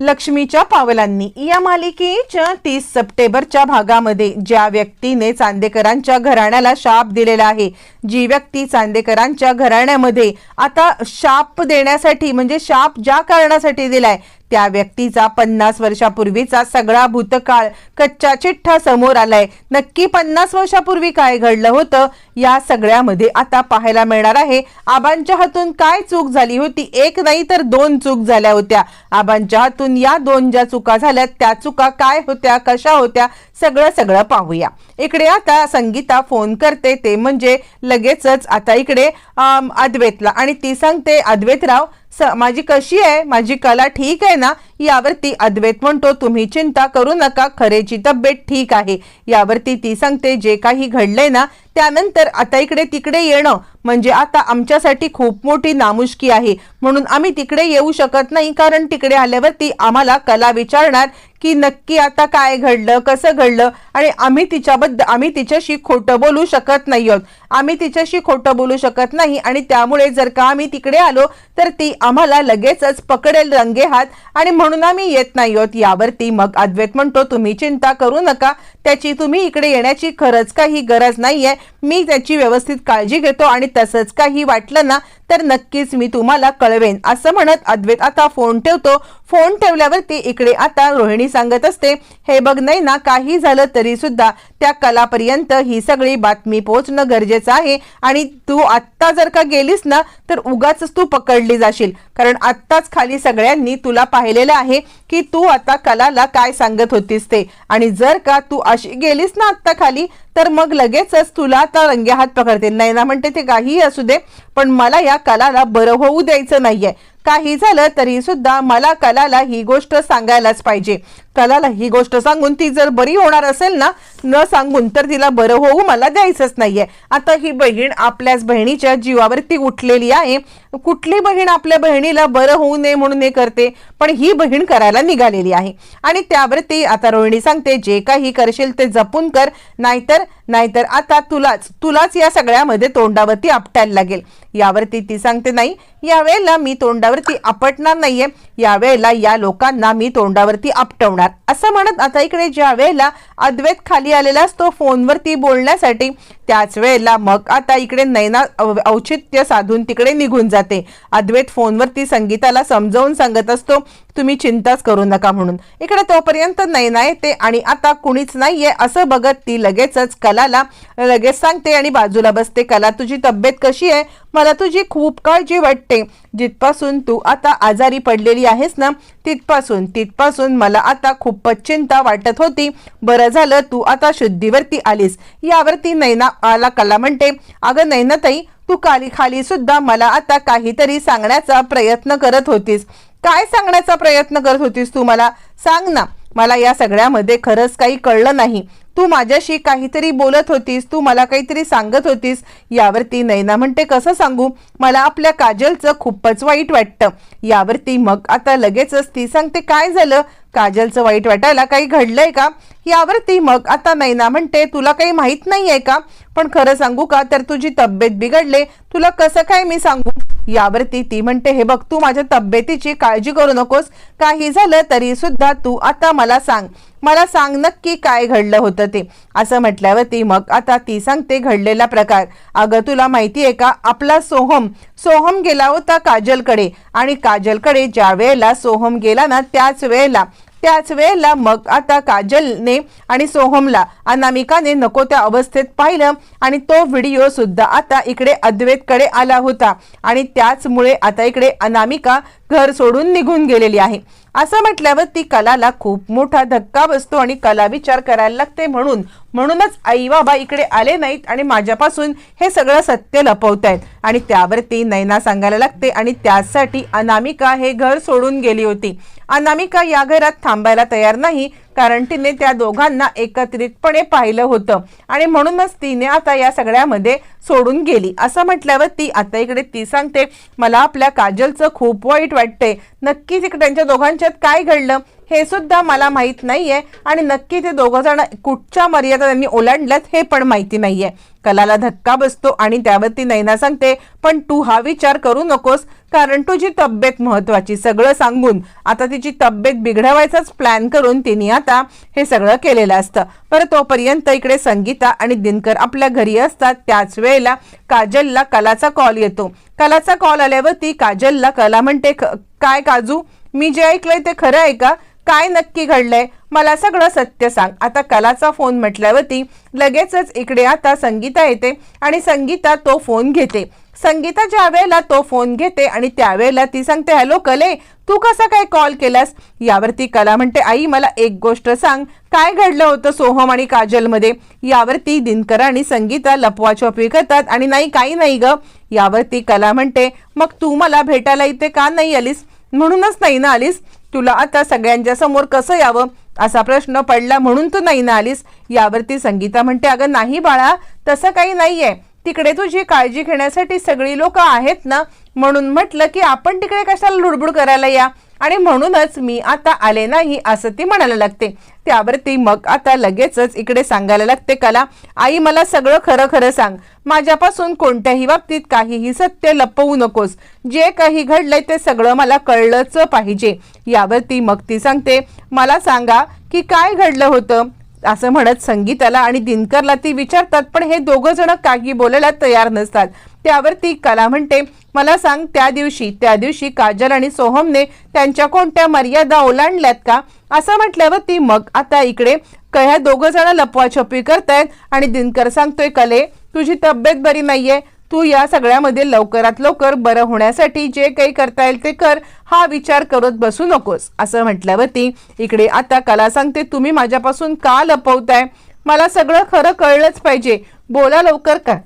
लक्ष्मीच्या पावलांनी. या मालिकेच्या तीस सप्टेंबरच्या भागामध्ये ज्या व्यक्तीने चांदेकरांच्या घराण्याला शाप दिलेला आहे जी व्यक्ती चांदेकरांच्या घराण्यामध्ये आता शाप देण्यासाठी म्हणजे शाप ज्या कारणासाठी दिलाय त्या व्यक्तीचा पन्नास वर्षापूर्वीचा सगळा भूतकाळ कच्चा चिठ्ठा समोर आलाय. नक्की पन्नास वर्षापूर्वी काय घडलं होतं? या सगळ्यामध्ये आता पाहायला मिळणार आहे. आबांच्या हातून काय चूक झाली होती? एक नाही तर दोन चूक झाल्या होत्या. आबांच्या हातून या दोन ज्या चुका झाल्या त्या चुका काय होत्या कशा होत्या? सगळं सगळं पाहूया. इकडे आता संगीता फोन करते ते म्हणजे लगेचच आता इकडे अम, अद्वैतला. आणि ती सांगते अद्वैतराव स माझी कशी आहे? माझी कला ठीक आहे ना? यावरती अद्वैत म्हणतो तुम्ही चिंता करू नका खरेची तब्येत ठीक आहे. यावरती ती सांगते जे काही घडलंय ना त्यानंतर आता इकडे तिकडे येणं म्हणजे आता आमच्यासाठी खूप मोठी नामुष्की आहे. म्हणून आम्ही तिकडे येऊ शकत नाही कारण तिकडे आल्यावरती आम्हाला कला विचारणार की नक्की आता काय घडलं कसं घडलं आणि आम्ही तिच्याबद्दल आम्ही तिच्याशी खोटं बोलू शकत नाही आहोत. आम्ही तिच्याशी खोटं बोलू शकत नाही आणि त्यामुळे जर का आम्ही तिकडे आलो तर ती आम्हाला लगेचच पकडेल रंगे हात आणि म्हणून आम्ही येत नाही आहोत. यावरती मग अद्वैत म्हणतो तुम्ही चिंता करू नका. त्याची तुम्ही इकडे येण्याची खरंच काही गरज नाहीये. मी त्याची व्यवस्थित काळजी घेतो आणि तसंच काही वाटलं ना तर नक्कीच मी तुम्हाला कळवेन असं म्हणत अद्वैत आता फोन ठेवतो. फोन ठेवल्यावरती इकडे आता रोहिणी सांगत असते हे बघ नाही ना काही झालं तरी सुद्धा त्या कलापर्यंत ही सगळी बातमी पोहोचणं गरजेचं आहे आणि तू आत्ता जर का गेलीस ना तर उगाच तू पकडली जाशील. कारण आत्ताच खाली सगळ्यांनी तुला पाहिलेलं आहे की तू आता कलाला काय सांगत होतीस ते. आणि जर का तू अशी गेलीस ना आत्ता खाली तर मग लगेचच तुला आता रंगे हात पकडते. नाही ना म्हणते ते काहीही असू दे पण मला या कलाला बरं होऊ द्यायचं नाहीये. काही झालं तरी सुद्धा मला कलाला ही गोष्ट सांगायलाच पाहिजे. कलाला ही गोष्ट सांगून ती जर बरी होणार असेल ना न सांगून तर तिला बरं होऊ मला द्यायचंच नाहीये. आता ही बहीण आपल्याच बहिणीच्या जीवावरती उठलेली आहे. कुठली बहीण आपल्या बहिणीला बरं होऊ नये म्हणून हे करते पण ही बहीण करायला निघालेली आहे. आणि त्यावरती आता रोहिणी सांगते जे काही करशील ते जपून कर नाहीतर नाहीतर आता तुलाच तुलाच या सगळ्यामध्ये तोंडावरती आपटायला लागेल. यावरती ती सांगते नाही यावेळेला मी तोंडा तोंडावरती आपटणार नाहीये. यावेळेला या लोकांना मी तोंडावरती आपटवणार. असं म्हणत आता इकडे ज्या वेळेला अद्वैत खाली आलेला असतो फोनवरती बोलण्यासाठी त्याच वेळेला मग आता इकडे नैना औचित्य साधून तिकडे निघून जाते. अद्वैत फोनवरती संगीताला समजावून सांगत असतो तुम्ही चिंताच करू नका म्हणून. इकडे तोपर्यंत नैना येते आणि आता कुणीच नाहीये असं बघत ती लगेचच कलाला लगेच सांगते आणि बाजूला बसते कला तुझी तब्येत कशी आहे? मला तुझी खूप काळजी वाटते. जिथपासून तू आता आजारी पडलेली आहेस ना तिथपासून तिथपासून मला आता खूपच चिंता वाटत होती. बरं झालं तू आता शुद्धीवरती आलीस. यावरती नैना आला कला म्हणते अगं नैनाताई तू खाली खाली सुद्धा मला आता काहीतरी सांगण्याचा प्रयत्न करत होतीस. काय सांगण्याचा प्रयत्न करत होतीस तू मला? सांग ना. मला या सगळ्यामध्ये खरंच काही कळलं नाही. तू माझ्याशी काहीतरी बोलत होतीस तू मला काहीतरी सांगत होतीस. यावरती नैना म्हणते कसं सांगू? मला आपल्या काजलचं खूपच वाईट वाटतं. यावरती मग आता लगेचच ती सांगते काय झालं? काजलचं वाईट वाटायला काही घडलंय का? यावरती मग आता नैना म्हणते तुला काही माहीत आहे का? पण खरं सांगू का? तर तुझी तब्येत बिघडले. तुला कसं काय मी सांगू? यावरती ती म्हणते हे बघ तू माझ्या तब्येतीची काळजी करू नकोस. काही झालं तरी सुद्धा तू आता मला सांग. मला सांग नक्की काय घडलं होतं ते. असं म्हटल्यावरती मग आता ती सांगते घडलेला प्रकार. अगं तुला माहिती आहे का आपला सोहम सोहम गेला होता काजलकडे. आणि काजलकडे ज्या वेळेला सोहम गेला ना त्याच वेळेला त्याच वेळेला मग आता काजलने आणि सोहमला अनामिकाने नको त्या अवस्थेत पाहिलं आणि तो व्हिडिओ सुद्धा आता इकडे अद्वैतकडे आला होता. आणि त्याचमुळे आता इकडे अनामिका घर सोडून निघून गेलेली आहे. असं म्हटल्यावर ती कलाला खूप मोठा धक्का बसतो आणि कला विचार करायला लागते म्हणून. म्हणूनच आई बाबा इकडे आले नाहीत आणि माझ्यापासून हे सगळं सत्य लपवतायत. आणि त्यावरती नैना सांगायला लागते आणि त्यासाठी अनामिका हे घर सोडून गेली होती. अनामिका या घरात थांबायला तयार नाही. कारण तिने त्या दोघांना एकत्रितपणे पाहिलं होतं. आणि म्हणूनच तिने आता या सगळ्यामध्ये सोडून गेली. असं म्हटल्यावर ती आता इकडे ती सांगते मला आपल्या काजलचं खूप वाईट वाटतंय. नक्कीच इकडे त्यांच्या दोघांच्यात काय घडलं? हे सुद्धा मला माहीत नाहीये आणि नक्की ते दोघं जण कुठच्या मर्यादा त्यांनी ओलांडल्यात हे पण माहिती नाहीये. कलाला धक्का बसतो आणि त्यावरती नैना सांगते पण तू हा विचार करू नकोस कारण तुझी तब्येत महत्वाची सगळं सांगून. आता तिची तब्येत बिघडवायचाच प्लॅन करून तिने आता हे सगळं केलेलं असतं. बरं तोपर्यंत इकडे संगीता आणि दिनकर आपल्या घरी असतात. त्याच वेळेला काजलला कलाचा कॉल येतो. कलाचा कॉल आल्यावरती काजलला कला म्हणते काय काजू? मी जे ऐकलंय ते खरं आहे का? काय नक्की घडलंय? मला सगळं सत्य सांग. आता कलाचा फोन म्हटल्यावरती लगेचच इकडे आता संगीता येते आणि संगीता तो फोन घेते. संगीता ज्या वेळेला तो फोन घेते आणि त्यावेळेला ती सांगते हॅलो कले तू कसा काय कॉल केलास? यावरती कला म्हणते आई मला एक गोष्ट सांग. काय घडलं होतं सोहम आणि काजलमध्ये? यावरती दिनकर आणि संगीता लपवाछपवी करतात आणि नाही काही नाही ग. यावरती कला म्हणते मग तू मला भेटायला इथे का नाही आलीस? म्हणूनच नाही ना आलीस. तुला आता सगळ्यांच्या समोर कसं यावं असा प्रश्न पडला म्हणून तू नाही ना आलीस? यावरती संगीता म्हणते अगं नाही बाळा तसं काही नाहीये. तिकडे तुझी काळजी घेण्यासाठी सगळी लोक आहेत ना म्हणून म्हटलं की आपण तिकडे कशाला लुडबुड करायला या? आणि म्हणूनच मी आता आले नाही असं ती म्हणायला लागते. त्यावर ती मग आता लगेचच इकडे सांगायला लागते कला आई मला सगळं खरं खरं सांग. माझ्यापासून कोणत्याही बाबतीत काहीही सत्य लपवू नकोस. जे काही घडलंय ते सगळं मला कळलंच पाहिजे. यावर ती मग ती सांगते मला सांगा की काय घडलं होतं? असं म्हणत संगीताला आणि दिनकरला ती विचारतात पण हे दोघं जण काही बोलायला तयार नसतात. त्यावर ती कला म्हणते मला सांग त्या दिवशी त्या दिवशी काजल आणि सोहमने त्यांच्या कोणत्या मर्यादा ओलांडल्यात का? असं म्हटल्यावर ती मग आता इकडे कह्या ह्या दोघं जण लपवाछपवी करतायत? आणि दिनकर सांगतोय कले तुझी तब्येत बरी नाहीये तू या सगळ्यामध्ये लवकरात लवकर बरं होण्यासाठी जे काही करता येईल ते कर. हा विचार करत बसू नकोस. असं म्हटल्यावरती इकडे आता कला सांगते तुम्ही माझ्यापासून का लपवताय? मला सगळं खरं कळलंच पाहिजे. बोला लवकर का?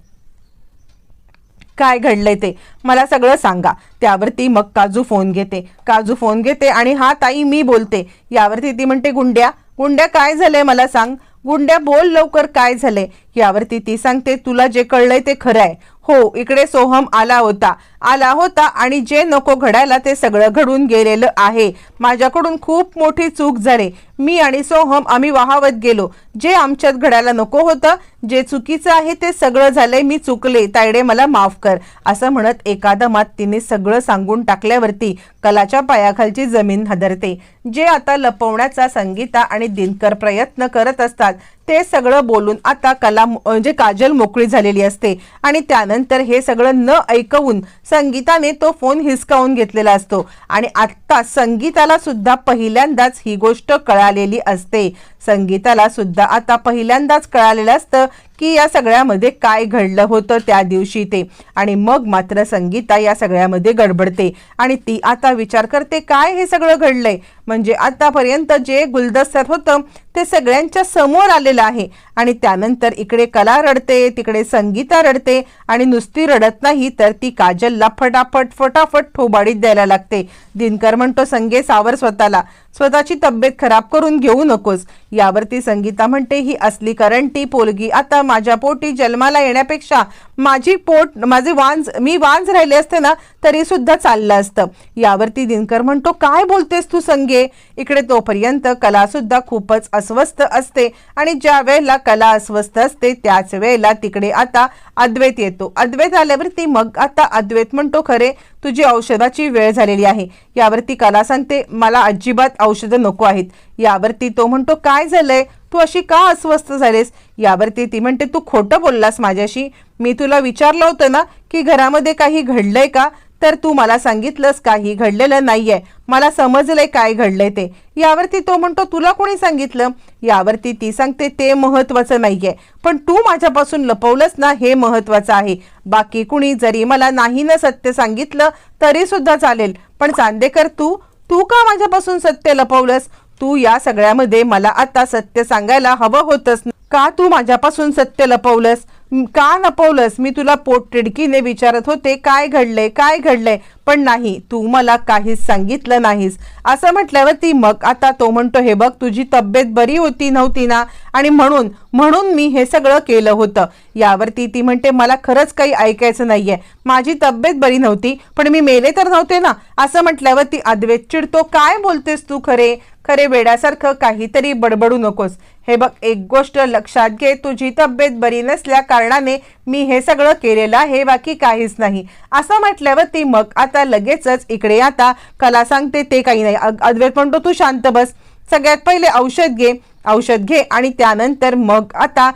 काय घडलंय ते? मला सगळं सांगा. त्यावरती मग काजू फोन घेते. काजू फोन घेते आणि हा ताई मी बोलते. यावरती ती म्हणते गुंड्या गुंड्या काय झालंय मला सांग? गुंड्या बोल लवकर काय झालंय? यावरती ती सांगते तुला जे कळलंय ते खरं आहे हो इकडे सोहम आला होता. आला होता आणि जे नको घडायला ते सगळं घडून गेलेलं आहे. माझ्याकडून खूप मोठी चूक झाली. मी आणि सोहम आम्ही वाहावत गेलो. जे आमच्यात घडायला नको होतं जे चुकीचं आहे ते सगळं झालंय मी चुकले. तायडे मला माफ कर. असं म्हणत एकादमात तिने सगळं सांगून टाकल्यावरती कलाच्या पायाखालची जमीन हदरते. जे आता लपवण्याचा संगीता आणि दिनकर प्रयत्न करत असतात ते सगळं बोलून आता कला म्हणजे काजल मोकळी झालेली असते. आणि त्यानंतर हे सगळं न ऐकवून संगीताने तो फोन हिसकावून घेतलेला असतो. आणि आत्ता संगीताला सुद्धा पहिल्यांदाच ही गोष्ट कळालेली असते. संगीताला सुद्धा आता पहिल्यांदाच कळालेलं असतं की या सगळ्यामध्ये काय घडलं होतं त्या दिवशी ते. आणि मग मात्र संगीता या सगळ्यामध्ये गडबडते. आणि ती आता विचार करते काय हे सगळं घडलंय? म्हणजे आतापर्यंत जे गुलदस्त्यात होतं ते सगळ्यांच्या समोर आलेलं आहे. आणि त्यानंतर इकडे कला रडते तिकडे संगीता रडते. आणि नुसती रडत नाही तर ती काजलला फटाफट फटाफट ठोबाडीत द्यायला लागते. दिनकर म्हणतो संगे सावर स्वतःला. स्वतःची तब्येत खराब करून घेऊ नकोस. यावरती संगीता म्हणते ही असली करंटी पोलगी. आता माझ्या पोटी जन्माला येण्यापेक्षा माझी पोट माझे वांज मी वांज राहिले असते ना तरी सुद्धा चाललं असतं. यावरती दिनकर म्हणतो काय बोलतेस तू संगे? इकडे तोपर्यंत कलासुद्धा खूपच अस्वस्थ असते आणि ज्या वेळेला कला अस्वस्थ असते त्याच वेळेला तिकडे आता अद्वैत येतो. अद्वैत आल्यावरती मग आता अद्वैत म्हणतो खरे तुझी औषधाची वेळ झालेली आहे. यावरती कला सांगते मला अजिबात औषधं नको आहेत. यावरती तो म्हणतो काय झालंय? तू अशी का अस्वस्थ झालेस? यावरती ती म्हणते तू खोटं बोललास माझ्याशी. मी तुला विचारलं होतं ना की घरामध्ये काही घडलंय का? तर तू मला सांगितलंस काही घडलेलं नाहीये. मला समजलंय काय घडलंय ते. यावरती तो म्हणतो तुला कोणी सांगितलं? यावरती ती सांगते ते महत्वाचं नाहीये. पण तू माझ्यापासून लपवलंस ना हे महत्वाचं आहे. बाकी कुणी जरी मला नाही ना सत्य सांगितलं तरी सुद्धा चालेल. पण चांदेकर तू तू का माझ्यापासून सत्य लपवलंस? तू या सगळ्यामध्ये मला आता सत्य सांगायला हवं होतंस. का तू माझ्यापासून सत्य लपवलंस? का नपवलंस? मी तुला पोटटिडकीने विचारत होते काय घडलंय काय घडलंय? पण नाही तू मला काहीच सांगितलं नाहीस. असं म्हटल्यावर ती मग आता तो म्हणतो हे बघ तुझी तब्येत बरी होती नव्हती ना? आणि म्हणून म्हणून मी हे सगळं केलं होतं. यावरती ती म्हणते मला खरंच काही ऐकायचं नाहीये. माझी तब्येत बरी नव्हती पण मी मेले तर नव्हते ना? असं म्हटल्यावर ती अद्वेत चिडतो काय बोलतेस तू खरे? खरे वेड्यासारखं काहीतरी बडबडू नकोस. हे बघ एक गोष्ट लक्षात घे तुझी तब्येत बरी नसल्या कारणाने मी हे सगळं केलेलं आहे बाकी काहीच नाही. असं म्हटल्यावर ती मग आता लगेचच इकडे आता कला सांगते ते काही नाही. अद्वैत म्हणतो तू शांत बस. सगळ्यात पहिले औषध घे औषध घे आणि त्यानंतर मग आता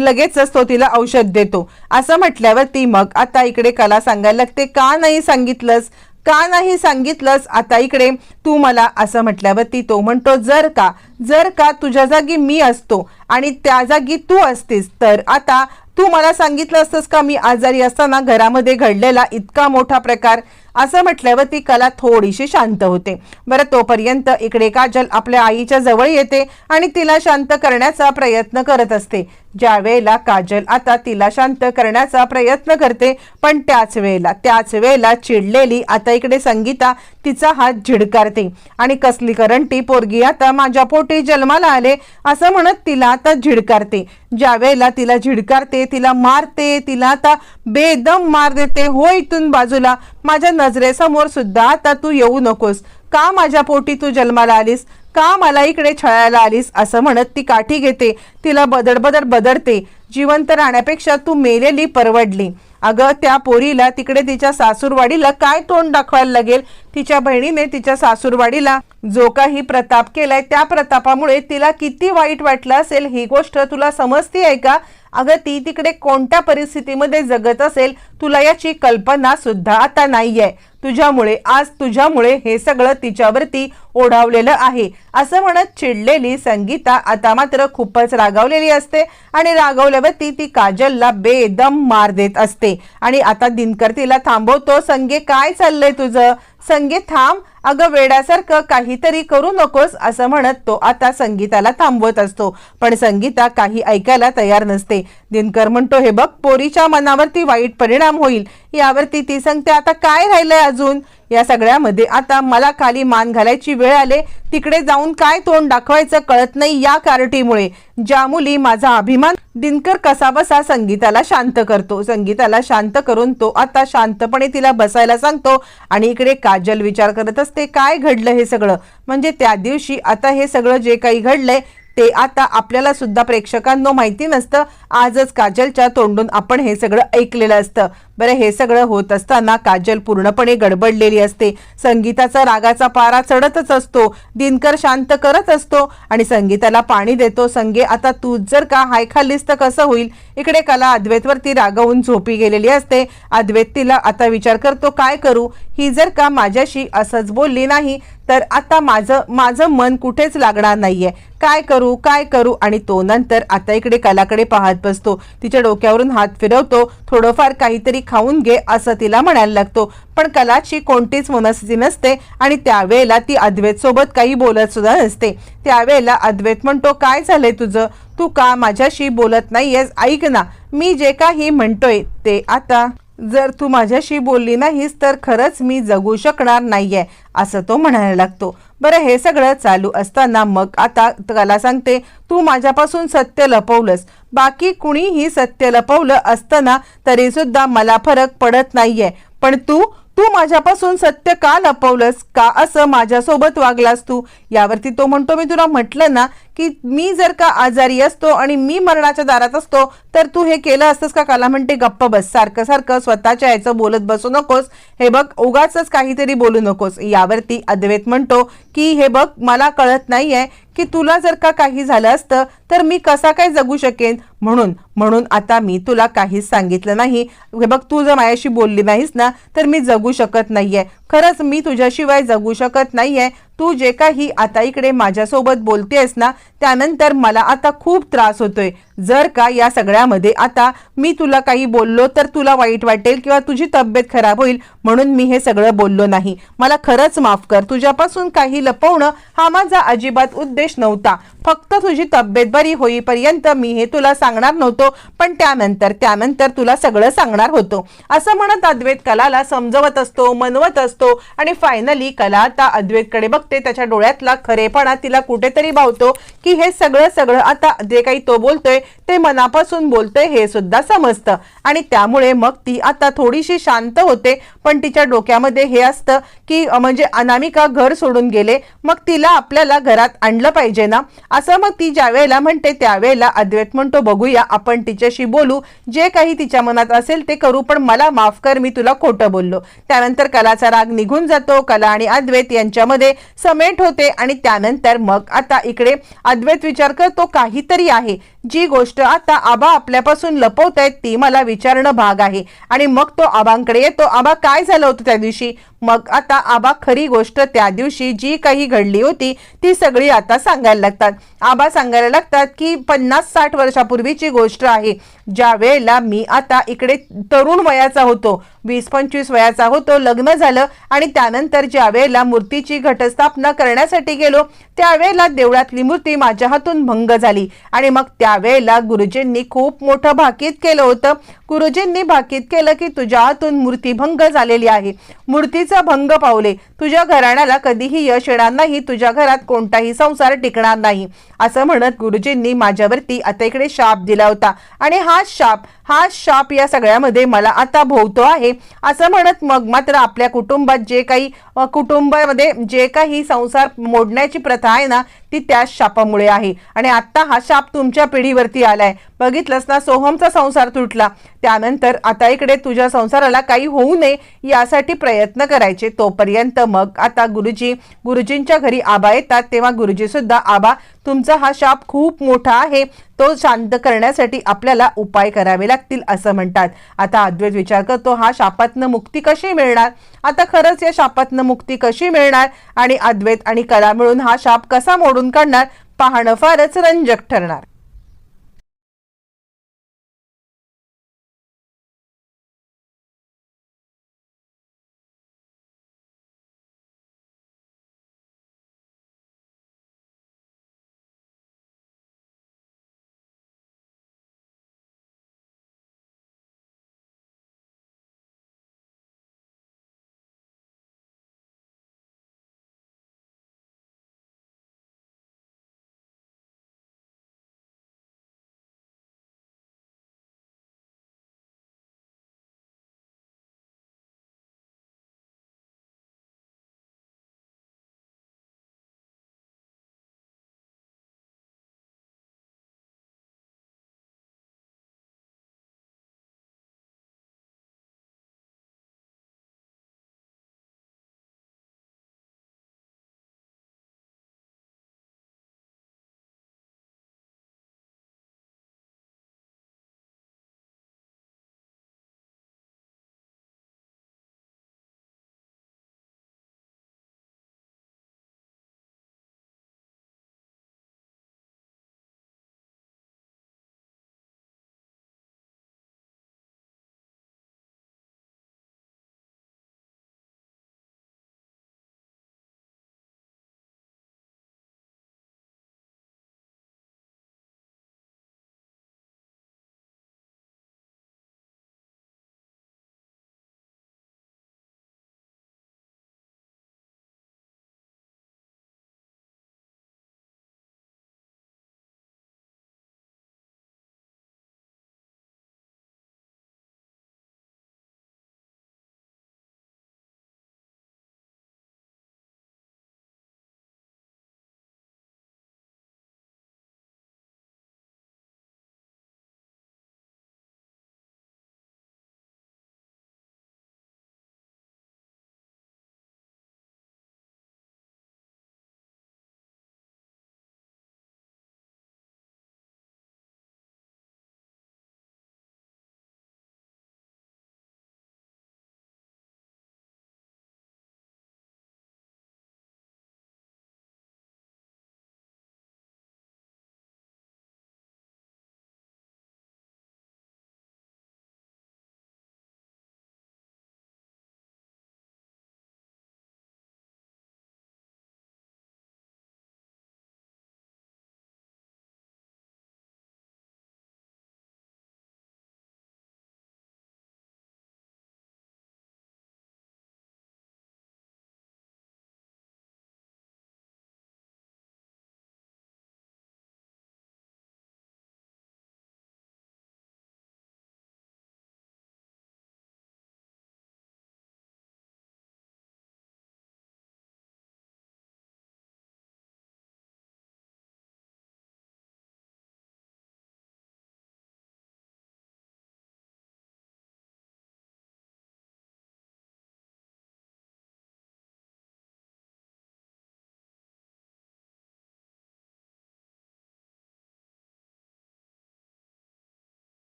लगेचच तो तिला औषध देतो. असं म्हटल्यावर ती मग आता इकडे कला सांगायला लागते का नाही सांगितलंस? का नाही सांगितलंस? आता इकडे तू मला असं म्हटल्यावर ती तो म्हणतो जर का जर का तुझ्या जागी मी असतो आणि त्या जागी तू असतीस तर आता तू मला सांगितलं असतंस का? मी आजारी असताना घरामध्ये घडलेला इतका मोठा प्रकार असं म्हटल्यावर ती कला थोडीशी शांत होते. बरं तोपर्यंत इकडे काजल आपल्या आईच्या जवळ येते आणि तिला शांत करण्याचा प्रयत्न करत असते. ज्या वेळेला काजल आता तिला शांत करण्याचा प्रयत्न करते पण त्याच वेळेला त्याच वेळेला चिडलेली आता इकडे संगीता तिचा हात झिडकारते. आणि कसली करंटी पोरगी आता माझ्या पोटी जन्माला आले असं म्हणत तिला आता झिडकारते. ज्या वेळेला तिला झिडकारते तिला मारते तिला आता बेदम मार देते. हो इथून बाजूला माझ्या नजरेसमोर सुद्धा आता तू येऊ नकोस. का माझ्या पोटी तू जन्माला आलीस? का मला इकडे छळायला आलीस? असं म्हणत ती काठी घेते. तिला बदड बदड बदडते. जिवंत राहण्यापेक्षा तू मेलेली परवडली. अगं त्या पोरीला तिकडे तिच्या सासूरवाडीला काय तोंड दाखवायला लागेल? तिच्या बहिणीने तिच्या सासूरवाडीला जो काही प्रताप केलाय त्या प्रतापामुळे तिला किती वाईट वाटलं असेल? ही गोष्ट तुला समजती आहे का? अगं ती तिकडे कोणत्या परिस्थितीमध्ये जगत असेल तुला याची कल्पना सुद्धा आता नाहीये. तुझ्यामुळे आज तुझ्यामुळे हे सगळं तिच्यावरती ओढावलेलं आहे. असं म्हणत चिडलेली संगीता आता मात्र खूपच रागावलेली असते आणि रागावल्यावरती ती काजलला बेदम मार देत असते. आणि आता दिनकर तिला थांबवतो संगे काय चाललंय तुझं? संगीत थांब. अगं वेड्यासारखं काहीतरी करू नकोस असं म्हणत तो आता संगीताला थांबवत असतो. पण संगीता काही ऐकायला तयार नसते. दिनकर म्हणतो हे बघ पोरीच्या मनावरती वाईट परिणाम होईल. यावरती ती सांगते आता काय राहिलंय अजून? या सगळ्यामध्ये आता मला खाली मान घालायची वेळ आले. तिकडे जाऊन काय तोंड दाखवायचं कळत नाही या कार्टीमुळे. ज्या मुली माझा अभिमान दिनकर कसा बसा संगीताला शांत करतो. संगीताला शांत करून तो आता शांतपणे तिला बसायला सांगतो आणि इकडे काजल विचार करत असते. ते काय घडलं हे सगळं? म्हणजे त्या दिवशी आता हे सगळं जे काही घडलंय ते आता आपल्याला सुद्धा प्रेक्षकांना माहिती नसतं. आजच काजलच्या तोंडून आपण हे सगळं ऐकलेलं असतं. बरं हे सगळं होत असताना काजल पूर्णपणे गडबडलेली असते. संगीताचा रागाचा पारा चढतच असतो. दिनकर शांत करत असतो आणि संगीताला पाणी देतो. संगे आता तू जर का हाय खाल्लीस तर कसं होईल? इकडे कला अद्वैतवरती रागावून झोपी गेलेली असते. अद्वैत तिला आता विचार करतो काय करू? ही जर का माझ्याशी असंच बोलली नाही तर आता माझं माझं मन कुठेच लागणार नाहीये. काय करू काय करू? आणि तो नंतर आता इकडे कलाकडे पाहत बसतो. तिच्या डोक्यावरून हात फिरवतो. थोडंफार काहीतरी खाऊन घे असं तिला म्हणायला लागतो. पण कलाची कोणतीच मनस्थिती नसते आणि त्यावेळेला ती अद्वैत सोबत काही बोलत सुद्धा नसते. त्यावेळेला अद्वैत म्हणतो काय झालंय तुझं? तू का माझ्याशी बोलत नाहीयेस? ऐक ना मी जे काही म्हणतोय ते आता जर तू माझ्याशी बोलली नाहीस तर खरंच मी जगू शकणार नाहीये असं तो म्हणायला लागतो. बरं हे सगळं चालू असताना मग आता त्याला सांगते तू माझ्यापासून सत्य लपवलंस. बाकी कुणीही सत्य लपवलं असताना तरीसुद्धा मला फरक पडत नाहीये. पण तू तू माझ्यापासून सत्य का लपवलंस? का असं माझ्यासोबत वागलास तू? यावरती तो म्हणतो मी तुला म्हटलं ना की मी जर का आजारी असतो आणि मी मरणाच्या दारात असतो तर तू हे केलं असतंस का? काला म्हणते गप्प बस सारखं सारखं स्वतःच्या याचं बोलत बसू नकोस. हे बघ उगाच काहीतरी बोलू नकोस. यावरती अद्वैत म्हणतो की हे बघ मला कळत नाहीये की तुला जर का काही झालं असतं तर मी कसा काय जगू शकेन? म्हणून म्हणून आता मी तुला काहीच सांगितलं नाही. हे बघ तू जर माझ्याशी बोलली नाहीस ना तर मी जगू शकत नाहीये. खरंच मी तुझ्याशिवाय जगू शकत नाहीये. तू जे काही आता इकडे माझ्यासोबत बोलतेस ना त्यानंतर मला आता खूप त्रास होतोय. जर का या सगळ्यामध्ये आता मी तुला काही बोललो तर तुला वाईट वाटेल किंवा तुझी तब्येत खराब होईल म्हणून मी हे सगळं बोललो नाही. मला खरंच माफ कर तुझ्यापासून काही लपवणं हा माझा अजिबात उद्देश नव्हता. फक्त तुझी तब्येत बरी होईपर्यंत मी हे तुला सांगणार नव्हतो पण त्यानंतर त्यानंतर तुला सगळं सांगणार होतो. असं म्हणत अद्वैत कलाला समजवत असतो मनवत असतो आणि फायनली कला आता अद्वैतकडे बघ बघते त्याच्या डोळ्यातला खरेपणा तिला कुठेतरी भावतो की हे सगळं सगळं आता जे काही तो बोलतोय ते मनापासून बोलतोय हे सुद्धा समजतं. आणि त्यामुळे मग ती आता थोडीशी शांत होते पण तिच्या डोक्यामध्ये हे असतं की म्हणजे अनामिका घर सोडून गेले मग तिला आपल्याला घरात आणलं पाहिजे ना? असं मग ती ज्या वेळेला म्हणते त्यावेळेला अद्वैत म्हणतो बघूया आपण तिच्याशी बोलू. जे काही तिच्या मनात असेल ते करू पण मला माफ कर मी तुला खोटं बोललो. त्यानंतर कलाचा राग निघून जातो. कला आणि अद्वैत यांच्यामध्ये समेट होते आणि त्यानंतर मग आता इकडे अद्वैत विचार करतो काहीतरी आहे. जी गोष्ट आता आबा आपल्यापासून लपवत आहेत ती मला विचारणं भाग आहे. आणि मग तो आबांकडे येतो. आबा काय झालं होतं त्या दिवशी? मग आता आबा खरी गोष्ट त्या दिवशी जी काही घडली होती ती सगळी आता सांगायला लागतात. आबा सांगायला लागतात की पन्नास साठ वर्षापूर्वीची गोष्ट आहे. ज्या वेळेला मी आता इकडे तरुण वयाचा होतो वीस पंचवीस वयाचा होतो लग्न झालं आणि त्यानंतर ज्या वेळेला मूर्तीची घटस्थापना करण्यासाठी गेलो त्यावेळेला देवळातली मूर्ती माझ्या हातून भंग झाली आणि मग त्यावेळेला गुरुजींनी खूप मोठं भाकीत केलं होतं. गुरुजींनी भाकीत केलं की तुझ्या हातून मूर्ती भंग झालेली आहे. मूर्ती मूर्तीचा भंग पावले. तुझ्या घराण्याला कधीही यश येणार नाही तुझ्या घरात कोणताही संसार टिकणार नाही. असं म्हणत गुरुजींनी माझ्यावरती आता इकडे शाप दिला होता. आणि हा शाप हा शाप या सगळ्यामध्ये मला आता भोवतो आहे. असं म्हणत मग मात्र आपल्या कुटुंबात जे काही कुटुंबामध्ये जे काही संसार मोडण्याची प्रथा आहे ना ती त्या शापामुळे आहे. आणि आत्ता हा शाप तुमच्या पिढीवरती आलाय. बघितलंस ना सोहमचा संसार तुटला. त्यानंतर आता इकडे तुझ्या संसाराला काही होऊ नये यासाठी प्रयत्न करायचे. तोपर्यंत मग आता गुरुजी गुरुजींच्या घरी आबा येतात. तेव्हा गुरुजी सुद्धा आबा तुमचा हा शाप खूप मोठा आहे. तो शांत करण्यासाठी आपल्याला उपाय करावे लागतील असं म्हणतात. आता अद्वैत विचार करतो हा शापातनं मुक्ती कशी मिळणार? आता खरंच या शापातनं मुक्ती कशी मिळणार? आणि अद्वैत आणि कला मिळून हा शाप कसा मोडून काढणार? पाहणं फारच रंजक ठरणार.